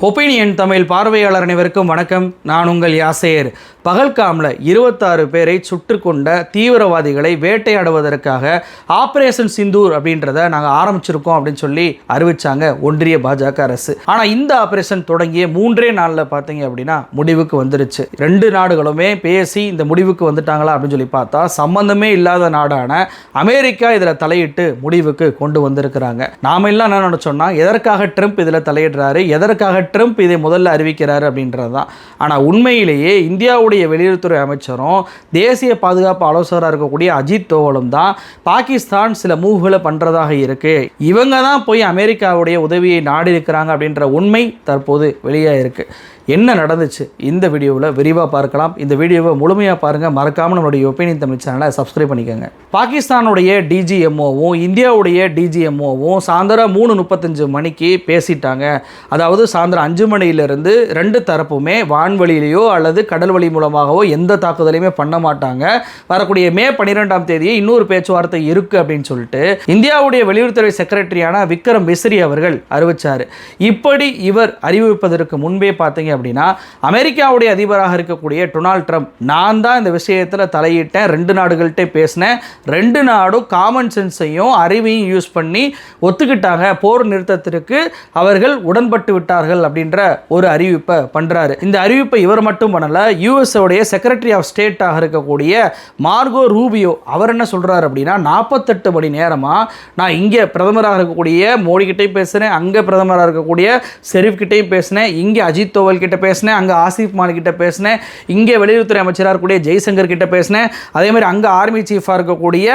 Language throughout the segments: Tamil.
ஒப்பீனியன் தமிழ் பார்வையாளர் அனைவருக்கும் வணக்கம். நான் உங்கள் யாசேர். பகல்காமில் இருபத்தாறு பேரை சுற்றுக்கொண்ட கொண்ட தீவிரவாதிகளை வேட்டையாடுவதற்காக ஆப்ரேஷன் சிந்தூர் அப்படின்றத நாங்கள் ஆரம்பிச்சிருக்கோம் அப்படின்னு சொல்லி அறிவிச்சாங்க ஒன்றிய பாஜக அரசு. ஆனால் இந்த ஆப்ரேஷன் தொடங்கிய மூன்றே நாளில் பார்த்தீங்க அப்படின்னா முடிவுக்கு வந்துருச்சு. ரெண்டு நாடுகளுமே பேசி இந்த முடிவுக்கு வந்துட்டாங்களா அப்படின்னு சொல்லி பார்த்தா சம்பந்தமே இல்லாத நாடான அமெரிக்கா இதில் தலையிட்டு முடிவுக்கு கொண்டு வந்திருக்கிறாங்க. நாம எல்லாம் என்ன நினச்சோம்னா எதற்காக ட்ரம்ப் இதில் தலையிடுறாரு எதற்காக ட்ரம்ப் இதை முதல்ல அறிவிக்கிறார் அப்படின்றது தான். ஆனால் உண்மையிலேயே இந்தியாவுடைய வெளியுறவுத்துறை அமைச்சரும் தேசிய பாதுகாப்பு ஆலோசகராக இருக்கக்கூடிய அஜித் தோவலும் தான் பாகிஸ்தான் சில மூவ்களை பண்ணுறதாக இருக்குது இவங்க தான் போய் அமெரிக்காவுடைய உதவியை நாடி இருக்கிறாங்க அப்படின்ற உண்மை தற்போது வெளியாக இருக்குது என்ன நடந்துச்சு இந்த வீடியோவில் விரிவாக பார்க்கலாம். இந்த வீடியோவை முழுமையாக பாருங்கள் மறக்காமல் நம்மளுடைய ஒப்பீனியன் தமிழ் சேனலை சப்ஸ்கிரைப் பண்ணிக்கோங்க. பாகிஸ்தானுடைய டிஜிஎம்ஓவும் இந்தியாவுடைய டிஜிஎம்ஓவும் சாயந்தரம் மூணு முப்பத்தஞ்சு மணிக்கு பேசிட்டாங்க. அதாவது சாயந்தரம் அஞ்சு மணியிலிருந்து ரெண்டு தரப்புமே வான்வழியிலேயோ அல்லது கடல் வழி மூலமாகவோ எந்த தாக்குதலையுமே பண்ண மாட்டாங்க. வரக்கூடிய மே பன்னிரெண்டாம் தேதி இன்னொரு பேச்சுவார்த்தை இருக்குது அப்படின்னு சொல்லிட்டு இந்தியாவுடைய வெளியுறவுத்துறை செக்ரட்டரியான விக்ரம் மிஸ்ரி அவர்கள் அறிவிச்சார். இப்படி இவர் அறிவிப்பதற்கு முன்பே பார்த்தீங்க அப்படின்னா அமெரிக்காவுடைய அதிபராக இருக்கக்கூடிய டொனால்ட் ட்ரம்ப். நான் தான் இந்த விஷயத்தில் தலையிட்டேன் ரெண்டு நாடுகள்கிட்ட பேசினேன். ரெண்டு நாடும் காமன் சென்ஸையும் அறிவையும் யூஸ் பண்ணி ஒத்துக்கிட்டாங்க. போர் நிறுத்தத்திற்கு அவர்கள் உடன்பட்டு விட்டார்கள் அப்படின்ற ஒரு அறிவிப்பை பண்ணுறாரு இந்த அறிவிப்பை இவர் மட்டும் பண்ணலை யூஎஸ்ஓடைய செக்ரட்டரி ஆஃப் ஸ்டேட்டாக இருக்கக்கூடிய மார்கோ ரூபியோ அவர் என்ன சொல்கிறாரு அப்படின்னா நாற்பத்தெட்டு மணி நேரமாக நான் இங்கே பிரதமராக இருக்கக்கூடிய மோடி பேசுகிறேன் அங்கே பிரதமராக இருக்கக்கூடிய செரீஃப்கிட்டேயும் பேசினேன் இங்கே அஜித் தோவல் கிட்ட பேசினேன் அங்கே ஆசிஃப் மாலிக் கிட்ட பேசினேன் இங்கே வெளியுறவுத்துறை அமைச்சராக இருக்கக்கூடிய ஜெய்சங்கர் கிட்ட பேசினேன் அதே மாதிரி அங்கே ஆர்மி சீஃபாக இருக்கக்கூடிய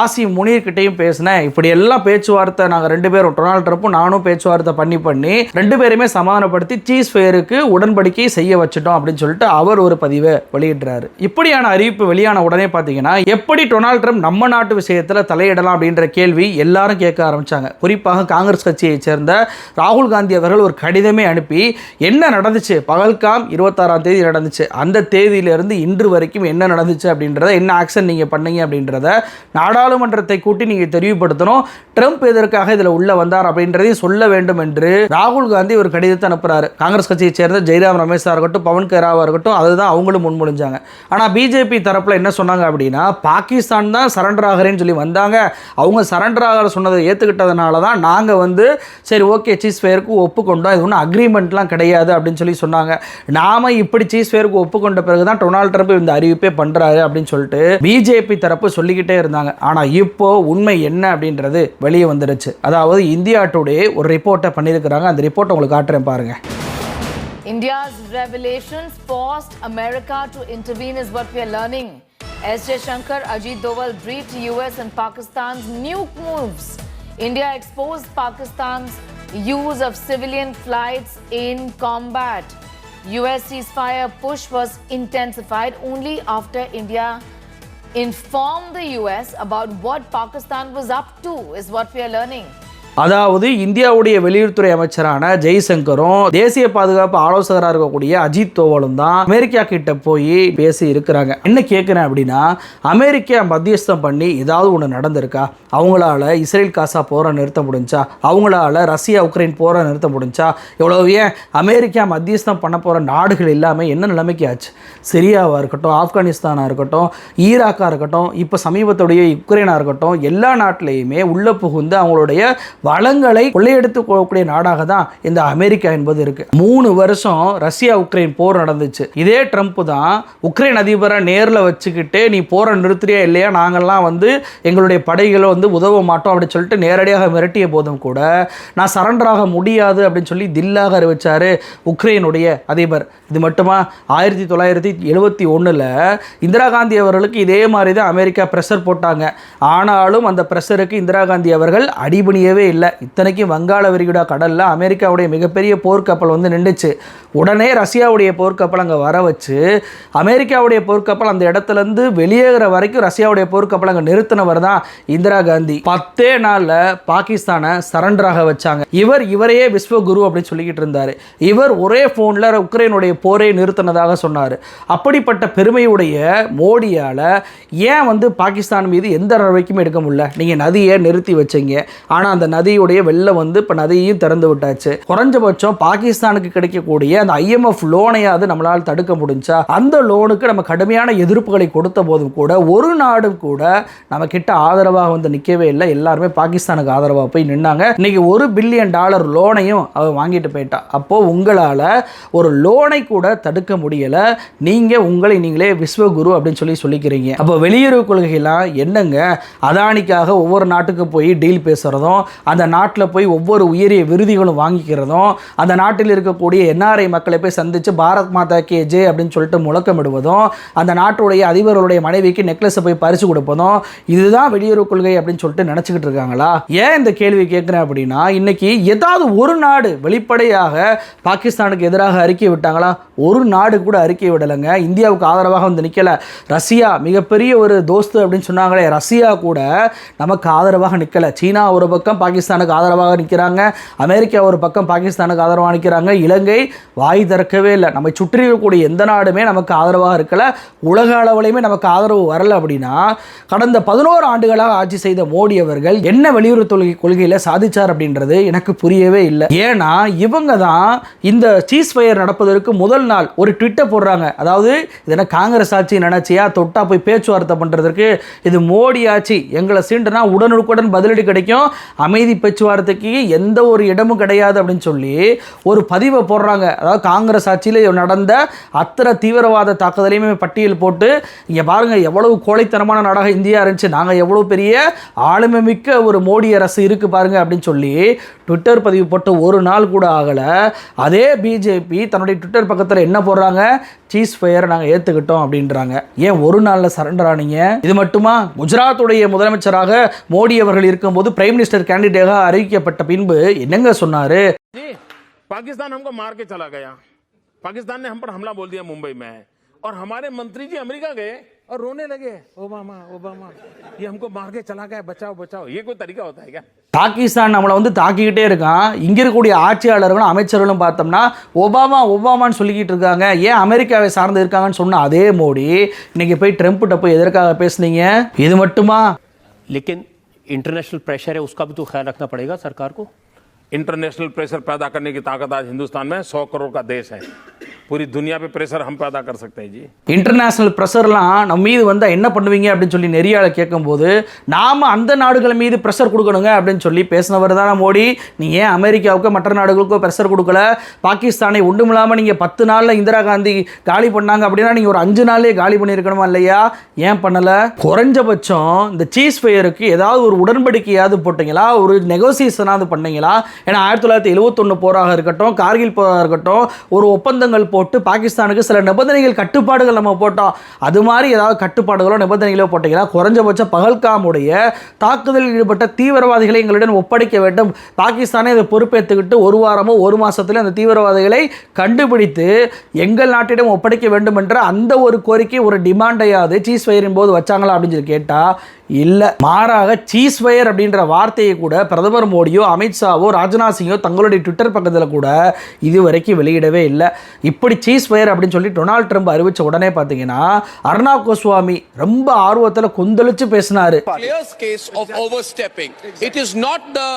ஆசிம் முனீர் கிட்டேயும் பேசினேன். இப்படி எல்லாம் பேச்சுவார்த்தை நாங்கள் ரெண்டு பேரும் டொனால்ட் ட்ரம்ப்பும் நானும் பேச்சுவார்த்தை பண்ணி பண்ணி ரெண்டு பேருமே சமாதானப்படுத்தி சீஸ் ஃபேருக்கு உடன்படிக்கை செய்ய வச்சுட்டோம் அப்படின்னு சொல்லிட்டு அவர் ஒரு பதிவை வெளியிடுறாரு. இப்படியான அறிவிப்பு வெளியான உடனே பார்த்தீங்கன்னா எப்படி டொனால்ட் ட்ரம்ப் நம்ம நாட்டு விஷயத்தில் தலையிடலாம் அப்படின்ற கேள்வி எல்லாரும் கேட்க ஆரம்பிச்சாங்க. குறிப்பாக காங்கிரஸ் கட்சியைச் சேர்ந்த ராகுல் காந்தி அவர்கள் ஒரு கடிதமே அனுப்பி என்ன நடந்துச்சு? பகல்காம் இருபத்தாறாம் தேதி நடந்துச்சு. அந்த தேதியிலிருந்து இன்று வரைக்கும் என்ன நடந்துச்சு அப்படின்றத என்ன ஆக்ஷன் நீங்கள் பண்ணீங்க அப்படின்றத நாடாளுமன்றத்தை கூட்டி நீங்கள் தெரிவுபடுத்தணும் ட்ரம்ப் எதற்காக இதில் உள்ள வந்தார் அப்படின்றதையும் சொல்ல வேண்டும் என்று ராகுல் காந்தி ஒரு கடிதத்தை அனுப்புகிறாரு காங்கிரஸ் கட்சியை சேர்ந்த ஜெய்ராம் ரமேஷாக இருக்கட்டும் பவன் கேராவாக இருக்கட்டும் அதுதான் அவங்களும் முன்மொழிஞ்சாங்க. ஆனால் பிஜேபி தரப்பில் என்ன சொன்னாங்க அப்படின்னா பாகிஸ்தான் தான் சரண்டர் ஆகிறேன்னு சொல்லி வந்தாங்க. அவங்க சரண்டர் ஆகிற சொன்னதை ஏற்றுக்கிட்டதுனால தான் நாங்கள் வந்து சரி ஓகே சீஸ் ஃபேருக்கு ஒப்புக்கொண்டோம். இது ஒன்றும் அக்ரிமெண்ட்லாம் கிடையாது அப்படின்னு சொல்லி சொன்னாங்க. நாம இப்படி சீஸ் ஃபேருக்கு ஒப்புக்கொண்ட பிறகு தான் டொனால்ட் ட்ரம்ப் இந்த அறிவிப்பே பண்ணுறாரு அப்படின்னு சொல்லிட்டு பிஜேபி தரப்பு சொல்லிக்கிட்டே இருந்தாங்க ஆனால் இப்போ உண்மை என்ன அப்படின்றது வெளியே வந்துருச்சு அதாவது இந்தியா டுடே ஒரு ரிப்போர்ட்டை பண்ணியிருக்கிறாங்க அந்த ரிப்போர்ட் உங்களுக்கு காட்டுறேன் பாருங்க India's revelations forced America to intervene, is what we are learning. S. J. Shankar, Ajit Doval briefed US and Pakistan's nuke moves. India exposed Pakistan's use of civilian flights in combat. US ceasefire push was intensified only after India informed the US about what Pakistan was up to, is what we are learning. அதாவது இந்தியாவுடைய வெளியுறவுத்துறை அமைச்சரான ஜெய்சங்கரும் தேசிய பாதுகாப்பு ஆலோசகராக இருக்கக்கூடிய அஜித் தோவலும் தான் அமெரிக்கா கிட்ட போய் பேசி இருக்கிறாங்க. என்ன கேட்குறேன் அப்படின்னா அமெரிக்கா மத்தியஸ்தம் பண்ணி ஏதாவது ஒன்று நடந்திருக்கா? அவங்களால இஸ்ரேல் காசா போரை நிறுத்த முடிஞ்சா? அவங்களால ரஷ்யா உக்ரைன் போரை நிறுத்த முடிஞ்சா? எவ்வளவு ஏன் அமெரிக்கா மத்தியஸ்தம் பண்ண போகிற நாடுகள் எல்லாமே என்ன நிலைமைக்கு ஆச்சு? சிரியாவாக இருக்கட்டும் ஆப்கானிஸ்தானாக இருக்கட்டும் ஈராக்காக இருக்கட்டும் இப்போ சமீபத்துடைய உக்ரைனாக இருக்கட்டும் எல்லா நாட்டிலையுமே உள்ள புகுந்து அவங்களுடைய வளங்களை கொள்ளையெடுத்து போகக்கூடிய நாடாக தான் இந்த அமெரிக்கா என்பது இருக்கு. மூணு வருஷம் ரஷ்யா உக்ரைன் போர் நடந்துச்சு. இதே ட்ரம்ப் தான் உக்ரைன் அதிபரை நேரில் வச்சுக்கிட்டு நீ போரை நிறுத்துறியா இல்லையா? நாங்கள்லாம் வந்து எங்களுடைய படைகளை வந்து உதவ மாட்டோம் அப்படின்னு சொல்லிட்டு நேரடியாக மிரட்டிய போதும் கூட நான் சரண்டராக முடியாது அப்படின்னு சொல்லி தில்லாக அறிவிச்சார் உக்ரைனுடைய அதிபர். இது மட்டுமா? ஆயிரத்தி தொள்ளாயிரத்தி எழுபத்தி ஒன்றில் இந்திரா காந்தி அவர்களுக்கு இதே மாதிரி தான் அமெரிக்கா ப்ரெஷர் போட்டாங்க. ஆனாலும் அந்த ப்ரெஷருக்கு இந்திரா காந்தி அவர்கள் அடிபணியவே இல்லை. இத்தனைக்கும் வங்காள விரிகுடா கடலில் அமெரிக்காவுடைய மிகப்பெரிய போர்க்கப்பல் வந்து நின்றுச்சு உடனே ரஷ்யாவுடைய போர்க்கப்பல் அங்கே வர வச்சு அமெரிக்காவுடைய போர்க்கப்பல் அந்த இடத்துலேருந்து வெளியேகிற வரைக்கும் ரஷ்யாவுடைய போர்க்கப்பல் அங்கே நிறுத்தினவர் தான் இந்திரா காந்தி. பத்தே நாளில் பாகிஸ்தானை சரண்டராக வச்சாங்க. இவர் இவரையே விஸ்வகுரு அப்படின்னு சொல்லிக்கிட்டு இருந்தார். இவர் ஒரே ஃபோனில் உக்ரைனுடைய போரை நிறுத்தினதாக சொன்னார். அப்படிப்பட்ட பெருமையுடைய மோடியால் ஏன் வந்து பாகிஸ்தான் மீது எந்த நடவடிக்கையும் எடுக்க முடியல? நீங்கள் நதியை நிறுத்தி வச்சீங்க. ஆனால் அந்த நதி நதியுடைய வெள்ளம் வந்து இப்போ நதியையும் திறந்து விட்டாச்சு. குறைஞ்சபட்சம் பாகிஸ்தானுக்கு கிடைக்கக்கூடிய அந்த ஐஎம்எஃப் லோனையாவது நம்மளால் தடுக்க முடிஞ்சா அந்த லோனுக்கு நம்ம கடுமையான எதிர்ப்புகளை கொடுத்த போதும் கூட ஒரு நாடும் கூட நம்ம கிட்ட ஆதரவாக வந்து நிற்கவே இல்லை. எல்லாருமே பாகிஸ்தானுக்கு ஆதரவாக போய் நின்னாங்க. இன்னைக்கு ஒரு பில்லியன் டாலர் லோனையும் அவன் வாங்கிட்டு போயிட்டா அப்போ உங்களால் ஒரு லோனை கூட தடுக்க முடியலை. நீங்கள் உங்களை நீங்களே விஸ்வகுரு அப்படின்னு சொல்லி சொல்லிக்கிறீங்க. அப்போ வெளியுறவு கொள்கைலாம் என்னங்க? அதானிக்காக ஒவ்வொரு நாட்டுக்கு போய் டீல் பேசுகிறதும் அந்த நாட்டில் போய் ஒவ்வொரு உயரிய விருதிகளும் வாங்கிக்கிறதும் அந்த நாட்டில் இருக்கக்கூடிய என்ஆர்ஐ மக்களை போய் சந்தித்து பாரத் மாதா கே ஜே அப்படின்னு சொல்லிட்டு முழக்கமிடுவதும் அந்த நாட்டுடைய அதிபர்களுடைய மனைவிக்கு நெக்லஸை போய் பரிசு கொடுப்பதும் இதுதான் வெளியுறவு கொள்கை அப்படின்னு சொல்லிட்டு நினச்சிக்கிட்டு இருக்காங்களா? ஏன் இந்த கேள்வி கேட்குறேன் அப்படின்னா இன்னைக்கு ஏதாவது ஒரு நாடு வெளிப்படையாக பாகிஸ்தானுக்கு எதிராக அறிக்கை விட்டாங்களா? ஒரு நாடு கூட அறிக்கை விடலைங்க. இந்தியாவுக்கு ஆதரவாக வந்து நிற்கலை ரஷ்யா மிகப்பெரிய ஒரு தோஸ்து அப்படின்னு சொன்னாங்களே ரஷ்யா கூட நமக்கு ஆதரவாக நிற்கலை சீனா ஒரு பக்கம் பாகிஸ்தானுக்கு ஆதரவாக நிற்கிறாங்க. அமெரிக்கா ஒரு பக்கம் பாகிஸ்தானுக்கு ஆதரவாக நிற்கிறாங்க. இலங்கை வாய் திறக்கவே இல்லை. நம்ம சுற்றி இருக்கக்கூடிய எந்த நாடுமே நமக்கு ஆதரவாக இருக்கல. உலக அளவுலையுமே நமக்கு ஆதரவு வரல அப்படின்னா கடந்த பதினோரு ஆண்டுகளாக ஆட்சி செய்த மோடி அவர்கள் என்ன வெளியுறவு கொள்கையில் சாதிச்சார் அப்படின்றது எனக்கு புரியவே இல்லை. ஏன்னா இவங்க தான் இந்த சீஸ் ஃபயர் நடப்பதற்கு முதல் நாள் ஒரு ட்விட்டர் போடுறாங்க. அதாவது இது காங்கிரஸ் ஆட்சி நினைச்சியா? தொட்டா போய் பேச்சுவார்த்தை பண்ணுறதுக்கு இது மோடி ஆட்சி. எங்களை சீண்டுனா உடனுக்குடன் பதிலடி கிடைக்கும். அமைதி பேச்சுவார்த்தைக்கு எந்த ஒரு இடமும் கிடையாது அப்படின்னு சொல்லி ஒரு பதிவை போடுறாங்க. அதாவது காங்கிரஸ் ஆட்சியில் நடந்த அத்தனை தீவிரவாத தாக்குதலையுமே பட்டியல் போட்டு இங்கே பாருங்கள் எவ்வளவு கோழைத்தனமான நாடாக இந்தியா இருந்துச்சு. நாங்கள் எவ்வளோ பெரிய ஆளுமை மிக்க ஒரு மோடி அரசு இருக்குது பாருங்கள் அப்படின்னு சொல்லி ட்விட்டர் பதிவு போட்டு ஒரு நாள் கூட ஆகலை அதே பிஜேபி தன்னுடைய ட்விட்டர் பக்கத்தில் என்ன போடுறாங்க சீஸ் ஃபயர் நாங்கள் ஏற்றுக்கிட்டோம் அப்படின்றாங்க ஏன் ஒரு நாளில் சரண்டர் ஆனீங்க இது மட்டுமா குஜராத்துடைய முதலமைச்சராக மோடி அவர்கள் இருக்கும்போது பிரைம் மினிஸ்டர் கேண்டிடேட்டாக அறிவிக்கப்பட்ட பின்பு என்னங்க சொன்னார் जी पाकिस्तान हमको मार के चला गया पाकिस्तान ने हम पर हमला बोल दिया मुंबई में और हमारे मंत्री जी अमेरिका गए और रोने लगे ओबामा ओबामा ये हमको मार के चला गया बचाओ बचाओ ये कोई तरीका होता है क्या பாகிஸ்தான் நம்மளை வந்து தாக்கிக்கிட்டே இருக்கான் இங்கே இருக்கக்கூடிய ஆட்சியாளர்களும் அமைச்சர்களும் பார்த்தோம்னா ஒபாமா ஒபாமான்னு சொல்லிக்கிட்டு இருக்காங்க ஏன் அமெரிக்காவை சார்ந்து இருக்காங்கன்னு சொன்ன அதே மோடி இன்னைக்கு போய் ட்ரம்ப்கிட்ட போய் எதற்காக பேசுனீங்க இது மட்டுமா लेकिन इंटरनेशनल प्रेशर है उसका भी तो ख्याल रखना पड़ेगा सरकार को इंटरनेशनल प्रेशर पैदा करने की ताकत आज हिंदुस्तान में सौ करोड़ का देश है पूरी दुनिया पे प्रेशर हम पैदा कर सकते हैं जी இன்டர்நேஷ்னல் ப்ரெஷர்லாம் நம்ம மீது வந்தால் என்ன பண்ணுவீங்க அப்படின்னு சொல்லி நெறியாள கேட்கும்போது நாம் அந்த நாடுகள் மீது ப்ரெஷர் கொடுக்கணுங்க அப்படின்னு சொல்லி பேசினவர் தானே மோடி நீ ஏன் அமெரிக்காவுக்கு மற்ற நாடுகளுக்கோ ப்ரெஷர் கொடுக்கல பாகிஸ்தானை ஒன்றுமில்லாமல் நீங்கள் பத்து நாளில் இந்திரா காந்தி காலி பண்ணாங்க அப்படின்னா நீங்கள் ஒரு அஞ்சு நாள்லேயே காலி பண்ணியிருக்கணுமா இல்லையா ஏன் பண்ணலை குறைஞ்சபட்சம் இந்த சீஸ் ஃபயருக்கு ஏதாவது ஒரு உடன்படிக்கையாவது போட்டீங்களா ஒரு நெகோசியேஷனாவது பண்ணீங்களா ஏன்னா ஆயிரத்தி தொள்ளாயிரத்தி எழுவத்தொன்று போராக இருக்கட்டும் கார்கில் போராக இருக்கட்டும் ஒரு ஒப்பந்தங்கள் போட்டு பாகிஸ்தானுக்கு சில நிபந்தனைகள் கட்டுப்பாடுகள் நம்ம போட்டோம். அது மாதிரி ஏதாவது கட்டுப்பாடுகளோ நிபந்தனைகளோ போட்டிங்கன்னா குறைஞ்சபட்சம் பகல்காமுடைய தாக்குதலில் ஈடுபட்ட தீவிரவாதிகளை எங்களிடம் ஒப்படைக்க வேண்டும். பாகிஸ்தானே இதை பொறுப்பேற்றுக்கிட்டு ஒரு வாரமோ ஒரு மாதத்தில் அந்த தீவிரவாதிகளை கண்டுபிடித்து எங்கள் நாட்டிடம் ஒப்படைக்க வேண்டும் என்ற அந்த ஒரு கோரிக்கை ஒரு டிமாண்டையாவது சீஸ் ஃபயரின் போது வச்சாங்களா அப்படின்னு சொல்லி கேட்டால் இல்லை. மாறாக சீஸ் ஃபயர் அப்படின்ற வார்த்தையை கூட பிரதமர் மோடியோ அமித்ஷாவோ ராஜ்நாத் சிங்கோ தங்களுடைய ட்விட்டர் பக்கத்தில் கூட இது வரைக்கும் வெளியிடவே இல்லை இப்படி சீஸ் ஃபயர் அப்படின்னு சொல்லி டொனால்ட் ட்ரம்ப் அறிவித்த உடனே பார்த்தீங்கன்னா அர்ணாப் கோஸ்வாமி ரொம்ப ஆர்வத்தில் கொந்தளிச்சு பேசினாரு clear case of overstepping. It is not the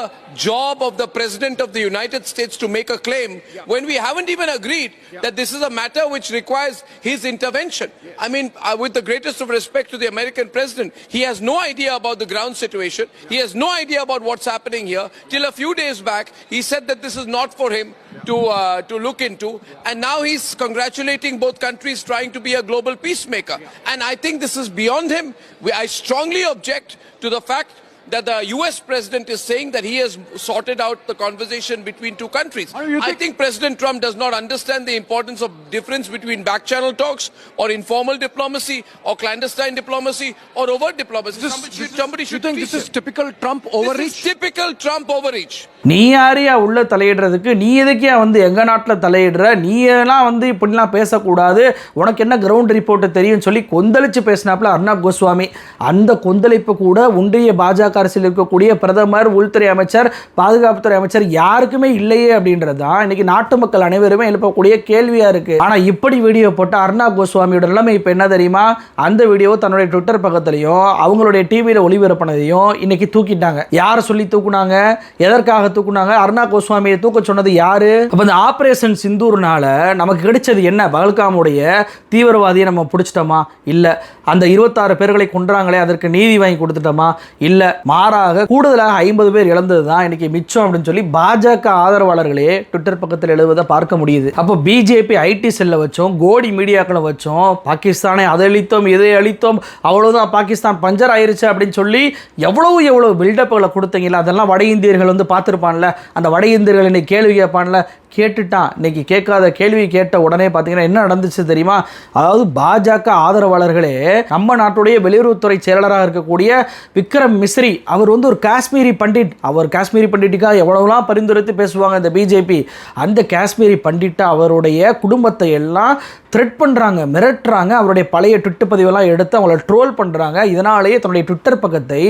job of the President of the United States to make a claim when we haven't even agreed that this is a matter which requires his intervention. I mean, uh, with the greatest of respect to the American President, he has no idea about the ground situation. He has no idea about what's happening here. Till a few days back, he said that this is not for him to uh, to look into, and now he's congratulating both countries trying to be a global peacemaker. And I think this is beyond him. I strongly object to the fact that the US president is saying that he has sorted out the conversation between two countries. I think President Trump does not understand the importance of difference between back channel talks or informal diplomacy or clandestine diplomacy or overt diplomacy. somebody should, somebody should you think this is typical Trump This overreach? is typical Trump overreach. நீ யாரையா உள்ள தலையிடுறதுக்கு நீ எதுக்கியா வந்து எங்கள் நாட்டில் தலையிடுற நீ எல்லாம் வந்து இப்படிலாம் பேசக்கூடாது உனக்கு என்ன கிரவுண்ட் ரிப்போர்ட் தெரியும்னு சொல்லி கொந்தளிச்சு பேசினாப்புல அர்ணாப் கோஸ்வாமி அந்த கொந்தளிப்பு கூட ஒன்றிய பாஜக பாஜக அரசில் இருக்கக்கூடிய பிரதமர் உள்துறை அமைச்சர் பாதுகாப்புத்துறை அமைச்சர் யாருக்குமே இல்லையே அப்படின்றது தான். இன்னைக்கு நாட்டு மக்கள் அனைவருமே எழுப்பக்கூடிய கேள்வியா இருக்கு. ஆனா இப்படி வீடியோ போட்ட அருணா கோஸ்வாமியோட நிலைமை இப்போ என்ன தெரியுமா? அந்த வீடியோ தன்னுடைய ட்விட்டர் பக்கத்துலையும் அவங்களுடைய டிவியில் ஒளிபரப்பினதையும் இன்னைக்கு தூக்கிட்டாங்க. யார் சொல்லி தூக்குனாங்க? எதற்காக தூக்குனாங்க? அருணா கோஸ்வாமியை தூக்க சொன்னது யாரு? அப்போ இந்த ஆபரேஷன் சிந்தூர்னால நமக்கு கிடைச்சது என்ன? பகல்காமுடைய தீவிரவாதியை நம்ம பிடிச்சிட்டோமா? இல்லை. அந்த இருபத்தாறு பேர்களை கொன்றாங்களே அதற்கு நீதி வாங்கி கொடுத்துட்டோமா? இல்லை. மாறாக கூடுதலாக ஐம்பது பேர் இழந்தது தான் இன்னைக்கு மிச்சம் அப்படின்னு சொல்லி பாஜக ஆதரவாளர்களே ட்விட்டர் பக்கத்தில் எழுதுவதை பார்க்க முடியுது. அப்போ பிஜேபி ஐடி செல்ல வச்சோம் கோடி மீடியாக்களை வச்சோம் பாகிஸ்தானை அதை அழித்தோம் இதை அழித்தோம் அவ்வளோதான் பாகிஸ்தான் பஞ்சர் ஆயிருச்சு அப்படின்னு சொல்லி எவ்வளவு எவ்வளவு பில்டப்புகளை கொடுத்தீங்களா? அதெல்லாம் வட இந்தியர்கள் வந்து பார்த்துருப்பான்ல. அந்த வட இந்தியர்கள் இன்னைக்கு கேள்வி கேட்பான்ல. கேட்டுட்டான் இன்றைக்கி கேட்காத கேள்வி கேட்ட உடனே பார்த்தீங்கன்னா என்ன நடந்துச்சு தெரியுமா? அதாவது பாஜக ஆதரவாளர்களே நம்ம நாட்டுடைய வெளியுறவுத்துறை செயலாளராக இருக்கக்கூடிய விக்ரம் மிஸ்ரி அவர் வந்து ஒரு காஷ்மீரி பண்டிட். அவர் காஷ்மீரி பண்டிட்டுக்காக எவ்வளவுலாம் பரிந்துரைத்து பேசுவாங்க இந்த பிஜேபி? அந்த காஷ்மீரி பண்டிட்டை அவருடைய குடும்பத்தை எல்லாம் த்ரெட் பண்ணுறாங்க மிரட்டுறாங்க. அவருடைய பழைய ட்விட்டர் பதிவெல்லாம் எடுத்து அவங்கள ட்ரோல் பண்ணுறாங்க இதனாலேயே தன்னுடைய ட்விட்டர் பக்கத்தை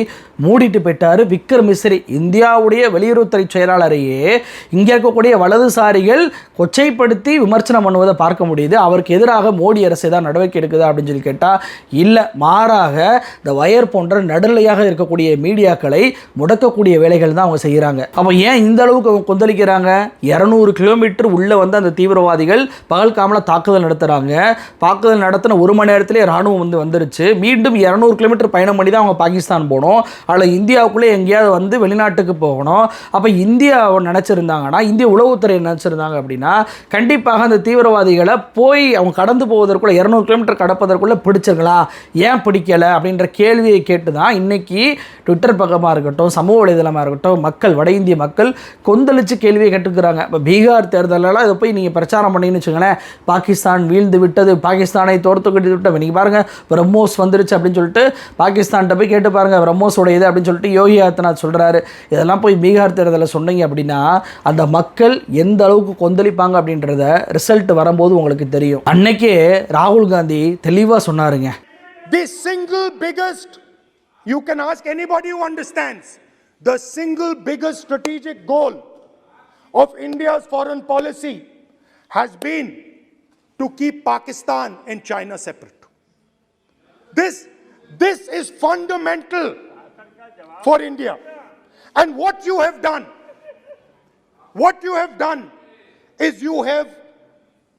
மூடிட்டு போயிட்டார் விக்ரம் மிஸ்ரி. இந்தியாவுடைய வெளியுறவுத்துறை செயலாளரையே இங்கே இருக்கக்கூடிய அதிகாரிகள் கொச்சைப்படுத்தி விமர்சனம் பண்ணுவதை பார்க்க முடியுது. அவருக்கு எதிராக மோடி அரசு தான் நடவடிக்கை எடுக்குதா அப்படின்னு சொல்லி கேட்டால் இல்லை மாறாக இந்த வயர் போன்ற நடுநிலையாக இருக்கக்கூடிய மீடியாக்களை முடக்கக்கூடிய வேலைகள் தான் அவங்க செய்கிறாங்க அப்போ ஏன் இந்த அளவுக்கு அவங்க கொந்தளிக்கிறாங்க? இரநூறு கிலோமீட்டர் உள்ளே வந்து அந்த தீவிரவாதிகள் பகல்காமில் தாக்குதல் நடத்துகிறாங்க தாக்குதல் நடத்தின ஒரு மணி நேரத்திலே ராணுவம் வந்து வந்துருச்சு. மீண்டும் இரநூறு கிலோமீட்டர் பயணம் பண்ணி தான் அவங்க பாகிஸ்தான் போகணும் அதில் இந்தியாவுக்குள்ளே எங்கேயாவது வந்து வெளிநாட்டுக்கு போகணும். அப்போ இந்தியா நினச்சிருந்தாங்கன்னா இந்திய உளவுத்துறை நினச்சிருந்தாங்க அப்படின்னா கண்டிப்பாக அந்த தீவிரவாதிகளை போய் அவங்க கடந்து போவதற்குள்ள இரநூறு கிலோமீட்டர் கடப்பதற்குள்ளே பிடிச்சிருக்கலாம் ஏன் பிடிக்கல? அப்படின்ற கேள்வியை கேட்டு தான் இன்னைக்கு ட்விட்டர் பக்கமாக இருக்கட்டும் சமூக வலைதளமாக இருக்கட்டும் மக்கள் வட இந்திய மக்கள் கொந்தளிச்சு கேள்வியை கேட்டுக்கிறாங்க. இப்போ பீகார் தேர்தலெல்லாம் இதை போய் நீங்கள் பிரச்சாரம் பண்ணீங்கன்னு வச்சுக்கோங்களேன் பாகிஸ்தான் வீழ்ந்து விட்டது பாகிஸ்தானை தோர்த்து கட்டி விட்டோம் நீங்கள் பாருங்கள் பிரம்மோஸ் வந்துருச்சு அப்படின்னு சொல்லிட்டு பாகிஸ்தான்கிட்ட போய் கேட்டு பாருங்கள் பிரம்மோஸோட இது அப்படின்னு சொல்லிட்டு யோகி ஆதித்யநாத் சொல்கிறாரு இதெல்லாம் போய் பீகார் தேர்தலில் சொன்னீங்க அப்படின்னா அந்த மக்கள் எந்த அளவுக்கு கொந்தளிப்பாங்க அப்படின்றத ரிசல்ட் வரும்போது உங்களுக்கு தெரியும் அன்னைக்கே ராகுல் காந்தி தெளிவா சொன்னாருங்க the single biggest you can ask anybody you understands the single biggest strategic goal of India's foreign policy has been to keep Pakistan and China separate. This, this is fundamental for India. And what you have done, what you have done is you have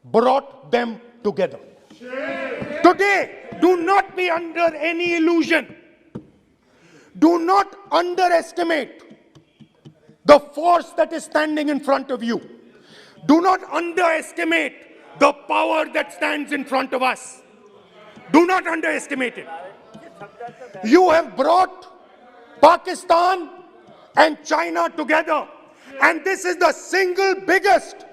brought them together. Today, do not be under any illusion. Do not underestimate the force that is standing in front of you. Do not underestimate the power that stands in front of us. Do not underestimate it. You have brought Pakistan and China together, and this is the single biggest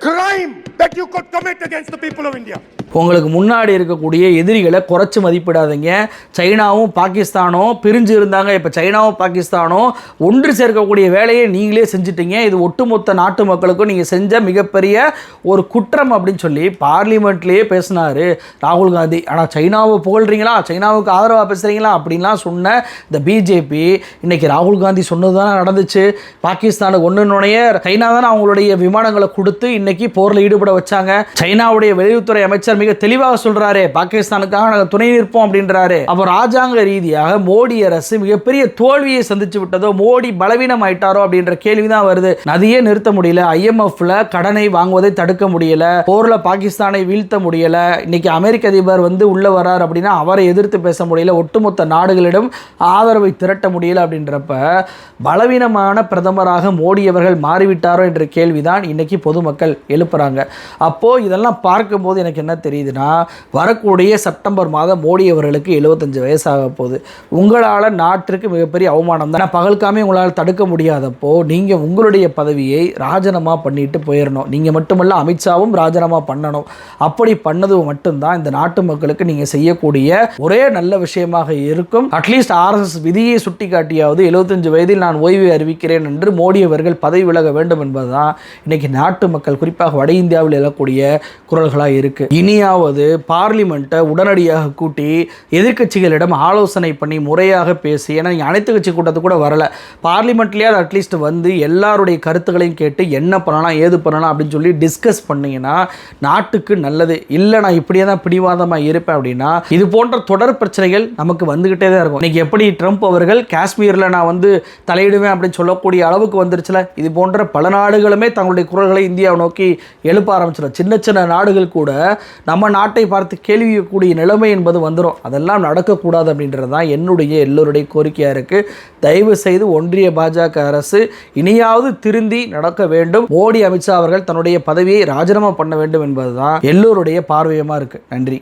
crime that you could commit against the people of India. உங்களுக்கு முன்னாடி இருக்கக்கூடிய எதிரிகளை குறைச்சி மதிப்பிடாதீங்க. சைனாவும் பாகிஸ்தானும் பிரிஞ்சு இருந்தாங்க. இப்போ சைனாவும் பாகிஸ்தானும் ஒன்று சேர்க்கக்கூடிய வேலையை நீங்களே செஞ்சிட்டீங்க. இது ஒட்டுமொத்த நாட்டு மக்களுக்கும் நீங்கள் செஞ்ச மிகப்பெரிய ஒரு குற்றம் அப்படின்னு சொல்லி பார்லிமெண்ட்லேயே பேசினார் ராகுல் காந்தி. ஆனால் சைனாவை புகழ்றீங்களா? சைனாவுக்கு ஆதரவாக பேசுகிறீங்களா அப்படின்லாம் சொன்ன இந்த பிஜேபி இன்றைக்கி ராகுல் காந்தி சொன்னது தானே நடந்துச்சு. பாகிஸ்தானுக்கு ஒன்று நுழைய சைனா தானே அவங்களுடைய விமானங்களை கொடுத்து இன்றைக்கி போரில் ஈடுபட வச்சாங்க. சைனாவுடைய வெளியுறவுத்துறை அமைச்சர் மிக தெளிவாக சொல்றாரு பாகிஸ்தானுக்காக நாங்கள் துணை நிற்போம் அப்படின்றாரு. அப்போ ராஜாங்க ரீதியாக மோடி அரசு மிகப்பெரிய தோல்வியை சந்திச்சு விட்டதோ மோடி பலவீனம் ஆயிட்டாரோ அப்படின்ற கேள்வி தான் வருது நதியே நிறுத்த முடியல. ஐஎம்எஃப்ல கடனை வாங்குவதை தடுக்க முடியல. போர்ல பாகிஸ்தானை வீழ்த்த முடியல. இன்னைக்கு அமெரிக்க அதிபர் வந்து உள்ள வர்றார் அப்படின்னா அவரை எதிர்த்து பேச முடியல. ஒட்டுமொத்த நாடுகளிடம் ஆதரவை திரட்ட முடியல அப்படின்றப்ப பலவீனமான பிரதமராக மோடி அவர்கள் மாறிவிட்டாரோ என்ற கேள்விதான் இன்னைக்கு பொதுமக்கள் எழுப்புறாங்க. அப்போ இதெல்லாம் பார்க்கும்போது எனக்கு என்ன தெரியும் தெரியுதுன்னா வரக்கூடிய செப்டம்பர் மாதம் மோடி அவர்களுக்கு எழுபத்தஞ்சு வயசாக போகுது. உங்களால் நாட்டிற்கு மிகப்பெரிய அவமானம் தான். பகல்காமே உங்களால் தடுக்க முடியாதப்போ நீங்கள் உங்களுடைய பதவியை ராஜினாமா பண்ணிட்டு போயிடணும் நீங்கள் மட்டுமல்ல அமித்ஷாவும் ராஜினாமா பண்ணணும். அப்படி பண்ணது மட்டும்தான் இந்த நாட்டு மக்களுக்கு நீங்கள் செய்யக்கூடிய ஒரே நல்ல விஷயமாக இருக்கும். அட்லீஸ்ட் ஆர்எஸ்எஸ் விதியை சுட்டி காட்டியாவது எழுபத்தஞ்சு வயதில் நான் ஓய்வு அறிவிக்கிறேன் என்று மோடி அவர்கள் பதவி விலக வேண்டும் என்பதுதான் இன்னைக்கு நாட்டு மக்கள் குறிப்பாக வட இந்தியாவில் எழக்கூடிய குரல்களாக இருக்கு. இனி இனியாவது பார்லிமெண்ட்டை உடனடியாக கூட்டி எதிர்க்கட்சிகளிடம் ஆலோசனை பண்ணி முறையாக பேசி ஏன்னா நீங்கள் அனைத்து கட்சி கூட்டத்துக்கு கூட வரல. பார்லிமெண்ட்லேயாவது அட்லீஸ்ட் வந்து எல்லாருடைய கருத்துக்களையும் கேட்டு என்ன பண்ணலாம் ஏது பண்ணலாம் அப்படின்னு சொல்லி டிஸ்கஸ் பண்ணிங்கன்னா நாட்டுக்கு நல்லது. இல்லை நான் இப்படியே தான் பிடிவாதமாக இருப்பேன் அப்படின்னா இது போன்ற தொடர் பிரச்சனைகள் நமக்கு வந்துக்கிட்டே தான் இருக்கும். இன்னைக்கு எப்படி ட்ரம்ப் அவர்கள் காஷ்மீரில் நான் வந்து தலையிடுவேன் அப்படின்னு சொல்லக்கூடிய அளவுக்கு வந்துருச்சுல இது போன்ற பல நாடுகளுமே தங்களுடைய குரல்களை இந்தியாவை நோக்கி எழுப்ப ஆரம்பிச்சிடும். சின்ன சின்ன நாடுகள் கூட நம்ம நாட்டை பார்த்து கேள்விக்கூடிய நிலைமை என்பது வந்துடும் அதெல்லாம் நடக்கக்கூடாது அப்படின்றது தான் என்னுடைய எல்லோருடைய கோரிக்கையாக இருக்குது தயவு செய்து ஒன்றிய பாஜக அரசு இனியாவது திருந்தி நடக்க வேண்டும். மோடி அமித்ஷா அவர்கள் தன்னுடைய பதவியை ராஜினாமா பண்ண வேண்டும் என்பதுதான் எல்லோருடைய பார்வையமாக இருக்குது நன்றி.